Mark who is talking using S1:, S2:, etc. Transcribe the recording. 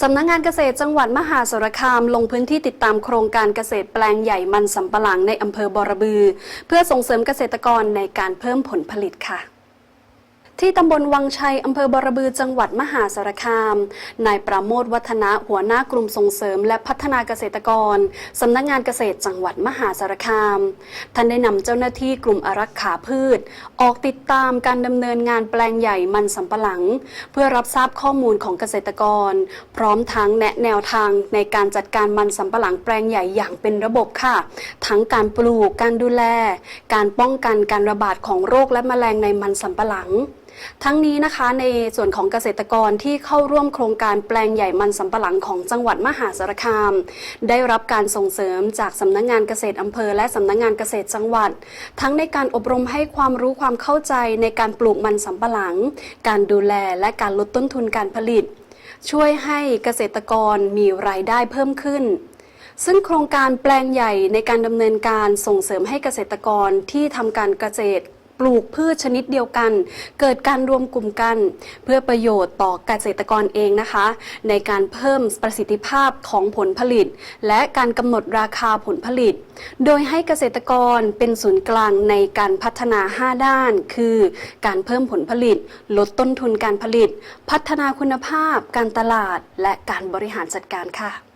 S1: สำนักงงานเกษตรจังหวัดมหาสารคาม ลงพื้นที่ติดตามโครงการเกษตรแปลงใหญ่มันสำปะหลังในอำเภอบอระบือ เพื่อส่งเสริมเกษตรกรในการเพิ่มผลผลิตค่ะ ที่ตำบลวังชัยอำเภอบรบือจังหวัดมหาสารคาม นายประโมทวัฒนะหัวหน้ากลุ่มส่งเสริม และพัฒนาเกษตรกรสำนักงานเกษตรจังหวัดมหาสารคาม ท่านได้นำเจ้าหน้าที่กลุ่มอารักขาพืช ออกติดตามการดำเนินงานแปลงใหญ่มันสำปะหลัง เพื่อรับทราบข้อมูลของเกษตรกร พร้อมทั้งแนะแนวทางในการจัดการมันสำปะหลังแปลงใหญ่อย่างเป็นระบบค่ะ ทั้งการปลูกการดูแล การป้องกันการระบาดของโรคและแมลงในมันสำปะหลัง ทั้งนี้นะคะในส่วนของเกษตรกรที่เข้าร่วมโครงการแปลงใหญ่มันสำปะหลังของจังหวัดมหาสารคาม ได้รับการส่งเสริมจากสำนักงานเกษตรอำเภอ และสำนักงานเกษตรจังหวัด ทั้งในการอบรมให้ความรู้ความเข้าใจในการปลูกมันสำปะหลัง การดูแลและการลดต้นทุนการผลิต ช่วยให้เกษตรกรมีรายได้เพิ่มขึ้นซึ่งโครงการแปลงใหญ่ในการดำเนินการส่งเสริมให้เกษตรกรที่ทำการเกษตร ปลูกพืชชนิดเดียวกัน เกิดการรวมกลุ่มกัน เพื่อประโยชน์ต่อเกษตรกรเองนะคะ ในการเพิ่มประสิทธิภาพของผลผลิต และการกำหนดราคาผลผลิต โดยให้เกษตรกรเป็นศูนย์กลางในการพัฒนา 5 ด้าน คือ การเพิ่มผลผลิต ลดต้นทุนการผลิต พัฒนาคุณภาพ การตลาด และการบริหารจัดการค่ะ